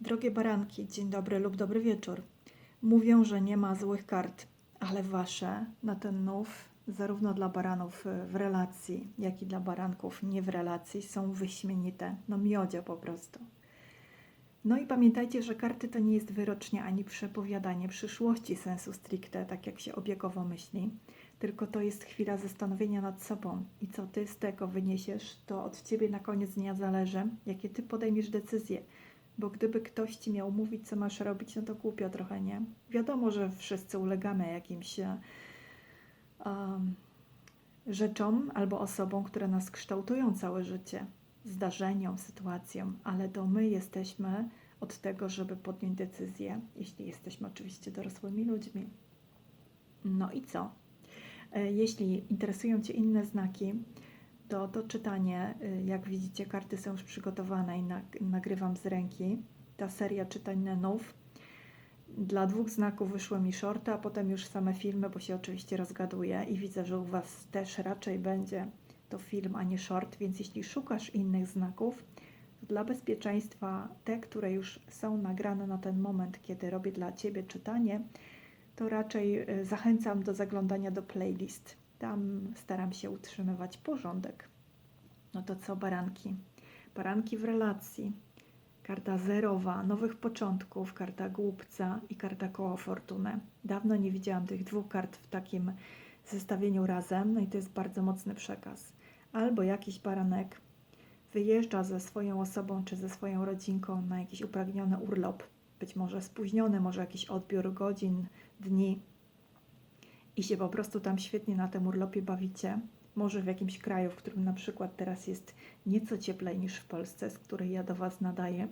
Drogie baranki, dzień dobry lub dobry wieczór. Mówią, że nie ma złych kart, ale wasze na ten nów, zarówno dla baranów w relacji, jak i dla baranków nie w relacji, są wyśmienite. No miodzio po prostu. No i pamiętajcie, że karty to nie jest wyrocznie ani przepowiadanie przyszłości sensu stricte, tak jak się obiegowo myśli, tylko to jest chwila zastanowienia nad sobą i co ty z tego wyniesiesz, to od ciebie na koniec dnia zależy, jakie ty podejmiesz decyzje. Bo gdyby ktoś ci miał mówić, co masz robić, no to głupio trochę, nie? Wiadomo, że wszyscy ulegamy jakimś um, rzeczom albo osobom, które nas kształtują całe życie, zdarzeniom, sytuacjom, ale to my jesteśmy od tego, żeby podjąć decyzję, jeśli jesteśmy oczywiście dorosłymi ludźmi. No i co? E, Jeśli interesują Cię inne znaki, to to czytanie, y, jak widzicie, karty są już przygotowane i nag- nagrywam z ręki. Ta seria czytań Nenów. Dla dwóch znaków wyszły mi shorty, a potem już same filmy, bo się oczywiście rozgaduję i widzę, że u Was też raczej będzie to film, a nie short, więc jeśli szukasz innych znaków, to dla bezpieczeństwa te, które już są nagrane na ten moment, kiedy robię dla Ciebie czytanie, to raczej y, zachęcam do zaglądania do playlist. Tam staram się utrzymywać porządek. No to co, baranki? Baranki w relacji. Karta zerowa, nowych początków, karta głupca i karta koło fortuny. Dawno nie widziałam tych dwóch kart w takim zestawieniu razem, no i to jest bardzo mocny przekaz. Albo jakiś baranek wyjeżdża ze swoją osobą czy ze swoją rodzinką na jakiś upragniony urlop, być może spóźniony, może jakiś odbiór godzin, dni i się po prostu tam świetnie na tym urlopie bawicie. Może w jakimś kraju, w którym na przykład teraz jest nieco cieplej niż w Polsce, z której ja do Was nadaję.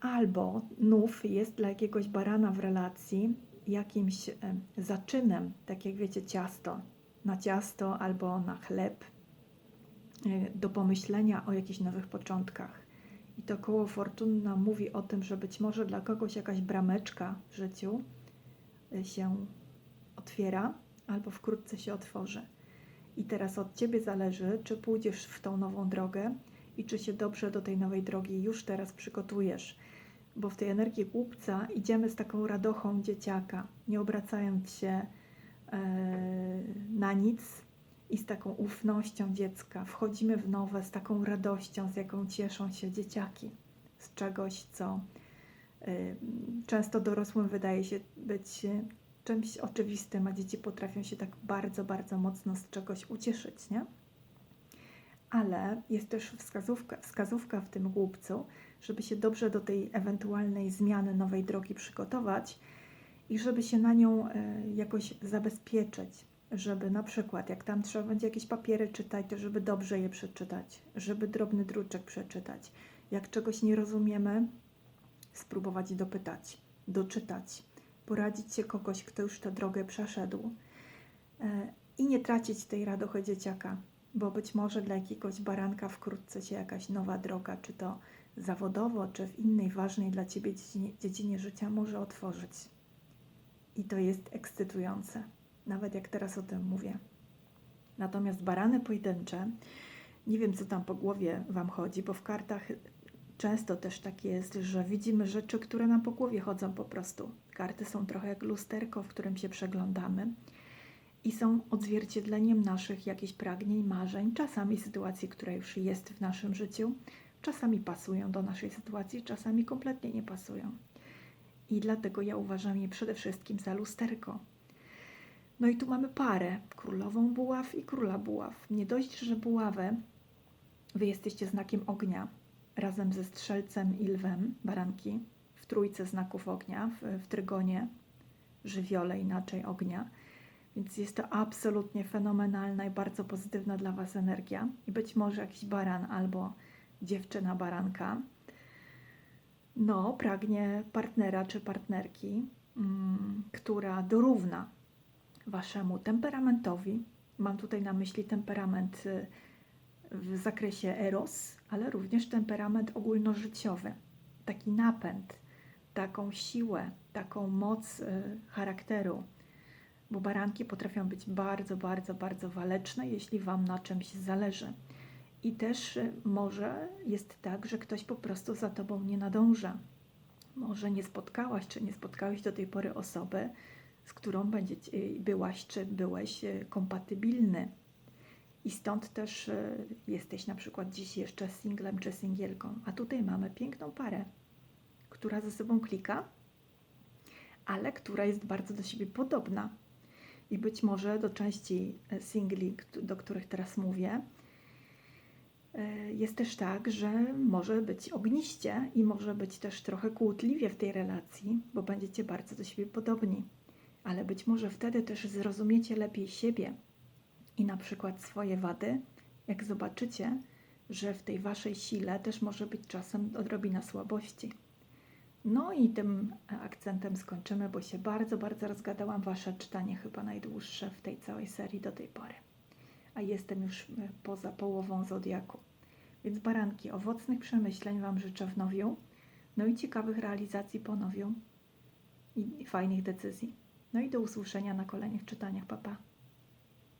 Albo nów jest dla jakiegoś barana w relacji jakimś e, zaczynem, tak jak wiecie, ciasto. Na ciasto albo na chleb, e, do pomyślenia o jakichś nowych początkach. I to koło fortuny nam mówi o tym, że być może dla kogoś jakaś brameczka w życiu y, się otwiera albo wkrótce się otworzy. I teraz od Ciebie zależy, czy pójdziesz w tą nową drogę i czy się dobrze do tej nowej drogi już teraz przygotujesz. Bo w tej energii głupca idziemy z taką radochą dzieciaka, nie obracając się e, na nic i z taką ufnością dziecka. Wchodzimy w nowe z taką radością, z jaką cieszą się dzieciaki. Z czegoś, co y, często dorosłym wydaje się być czymś oczywistym, a dzieci potrafią się tak bardzo, bardzo mocno z czegoś ucieszyć, nie? Ale jest też wskazówka, wskazówka w tym głupcu, żeby się dobrze do tej ewentualnej zmiany nowej drogi przygotować i żeby się na nią y, jakoś zabezpieczyć, żeby na przykład jak tam trzeba będzie jakieś papiery czytać, to żeby dobrze je przeczytać, żeby drobny druczek przeczytać. Jak czegoś nie rozumiemy, spróbować dopytać, doczytać, poradzić się kogoś, kto już tę drogę przeszedł e, i nie tracić tej radochy dzieciaka, bo być może dla jakiegoś baranka wkrótce się jakaś nowa droga, czy to zawodowo, czy w innej ważnej dla Ciebie dziedzinie, dziedzinie życia może otworzyć. I to jest ekscytujące, nawet jak teraz o tym mówię. Natomiast barany pojedyncze, nie wiem co tam po głowie Wam chodzi, bo w kartach często też tak jest, że widzimy rzeczy, które nam po głowie chodzą po prostu. Karty są trochę jak lusterko, w którym się przeglądamy i są odzwierciedleniem naszych jakichś pragnień, marzeń, czasami sytuacji, która już jest w naszym życiu, czasami pasują do naszej sytuacji, czasami kompletnie nie pasują. I dlatego ja uważam je przede wszystkim za lusterko. No i tu mamy parę, królową buław i króla buław. Nie dość, że buławę, wy jesteście znakiem ognia, razem ze strzelcem i lwem, baranki, w trójce znaków ognia, w, w trygonie, żywiole inaczej ognia. Więc jest to absolutnie fenomenalna i bardzo pozytywna dla Was energia. I być może jakiś baran albo dziewczyna baranka, no, pragnie partnera czy partnerki, mm, która dorówna Waszemu temperamentowi. Mam tutaj na myśli temperament y, w zakresie eros, ale również temperament ogólnożyciowy. Taki napęd, taką siłę, taką moc y, charakteru. Bo baranki potrafią być bardzo, bardzo, bardzo waleczne, jeśli Wam na czymś zależy. I też y, może jest tak, że ktoś po prostu za tobą nie nadąża. Może nie spotkałaś, czy nie spotkałeś do tej pory osoby, z którą będziecie, byłaś, czy byłeś y, kompatybilny. I stąd też y, jesteś na przykład dziś jeszcze singlem czy singielką. A tutaj mamy piękną parę, która ze sobą klika, ale która jest bardzo do siebie podobna. I być może do części e, singli, do których teraz mówię, e, jest też tak, że może być ogniście i może być też trochę kłótliwie w tej relacji, bo będziecie bardzo do siebie podobni. Ale być może wtedy też zrozumiecie lepiej siebie i na przykład swoje wady, jak zobaczycie, że w tej waszej sile też może być czasem odrobina słabości. No i tym akcentem skończymy, bo się bardzo, bardzo rozgadałam. Wasze czytanie chyba najdłuższe w tej całej serii do tej pory. A jestem już e, poza połową zodiaku. Więc baranki, owocnych przemyśleń Wam życzę w nowiu. No i ciekawych realizacji po nowiu. I, fajnych decyzji. No i do usłyszenia na kolejnych czytaniach. Pa, pa.